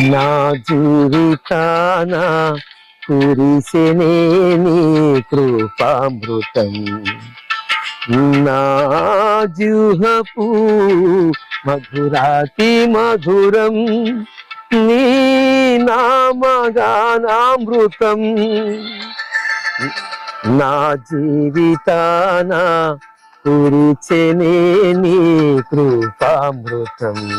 నా జీవితాన కురిసినే నీ కృపామృతం. నా జుహపు మధురాతి మధురం నీ నామగానామృతం. నా జీవితాన కురిచెనే నీ కృపామృతం.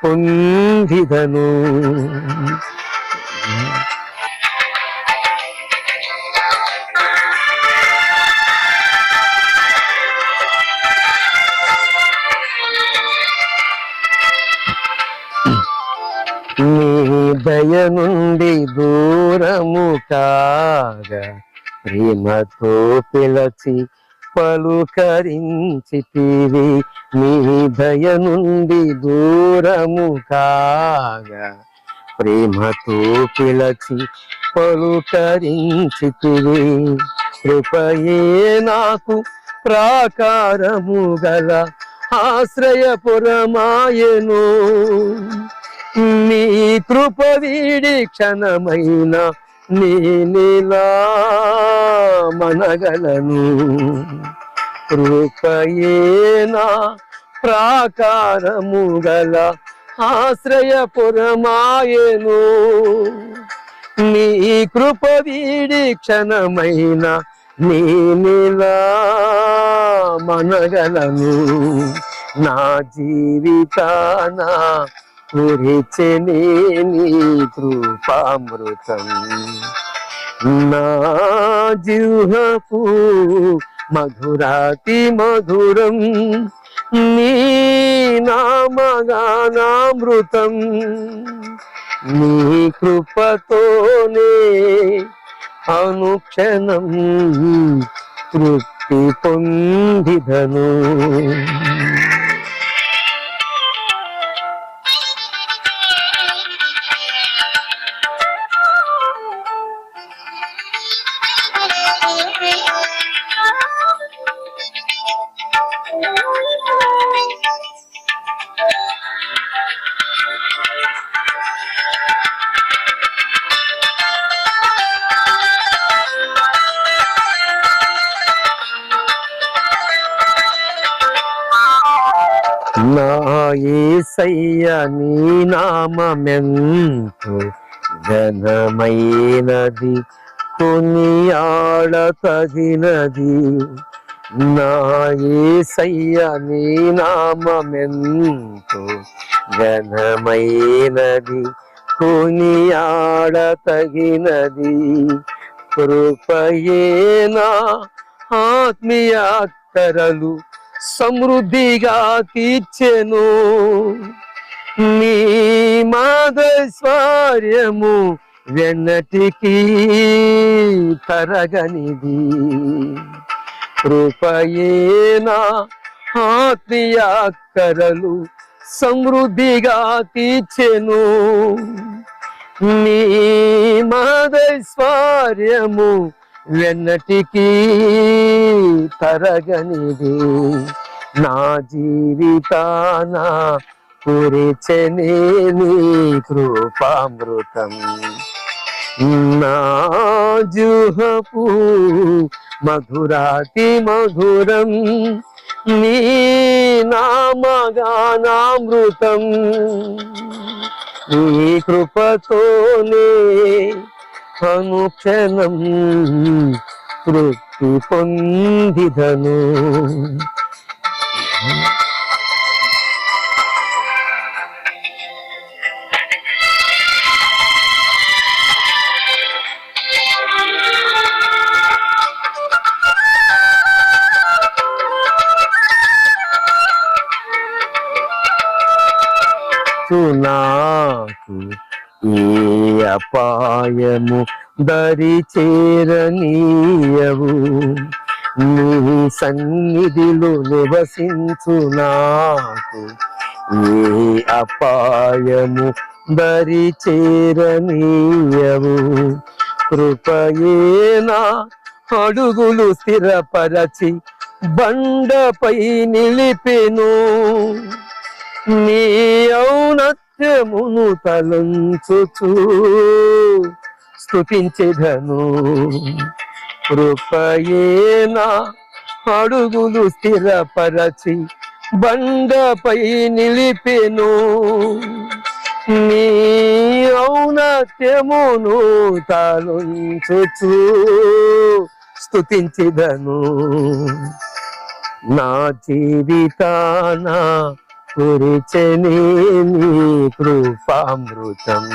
పొందిదను నీ దయ నుండి దూరము కాగా ప్రేమతో పిలచి పలుకరించితివి నీ దయ నుండి దూరము కాగా. ప్రేమతో పిలచి పలుకరించితివి కృపయే నాకు ప్రాకారము గల ఆశ్రయపురమాయను నీ కృప వీడి క్షణమైన నీలా మనగలను రూపయేనా ప్రాకారము గల ఆశ్రయపురమాయను? నీ కృప వీడి క్షణమైన నీలా మనగలను నా జీవితానా కురిచెనే నీ కృపామృతం. నా జిహపు మధురాతి మధురం నీ నామగానామృతం. నీ కృపతోనే అనుక్షణం తృప్తి పొందిదను. నా యేసయ్య నీ నామెంతో ఘనమైనది కొనియాడ తగినది నా యేసయ్య నీ నామెంతో ఘనమైనది కొనియాడ తగినది కృపయేనా ఆత్మీయ అక్కరలు సమృద్ధిగా తీర్చెను. నీ మాదస్వార్యము వెన్నటికి తరగనిది. కృపయేనా ఆత్మీయ కరలు సమృద్ధిగా తీర్చెను. నీ మాదస్వార్యము వెన్నటికి తరగనిది. నా జీవితాన కురిచెనే నీ కృపామృతం. నా జుహపు మధురాతి మధురం నీ నామగానామృతం. నీ కృపతోనే అనుక్షణం తృప్తి పొందిదను. నాకు ఏ అపాయము దరి చేరనీయవు నీ సన్నిధిలో నివసించు నాకు. ఏ అపాయము దరి చేరనీయవు. కృపయేనా అడుగులు స్థిరపరచి బండపై నిలిపెను. నీ ఔనత్యమును తలంచుచు స్తుతించెదను. కృపయేనా అడుగులు స్థిరపరచి బండపై నిలిపెను. నీ ఔనత్యమును తలుంచుచు స్థుతించిదను నా జీవితాన కురిచని నీ కృపామృతం.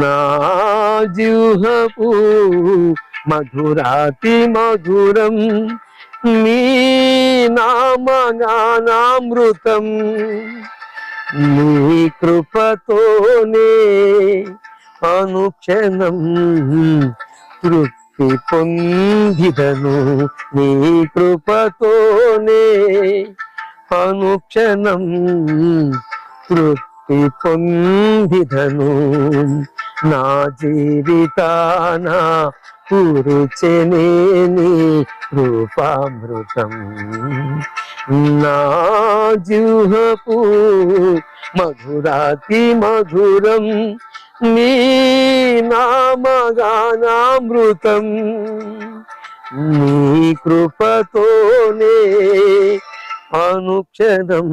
నా జీవపు మధురాతి మధురం నీ నామగానామృతం నీ కృపతోనే అనుక్షణం తృప్తి పొందిదను. నీ కృపతోనే అనుక్షణం తృప్తి పొందిదను. నా జీవితాన కురిచెనేని రూపామృతం. నా జూహపు మధురాతి మధురం నీ నామగానామృతం నీ కృపతోనే అనుక్షణం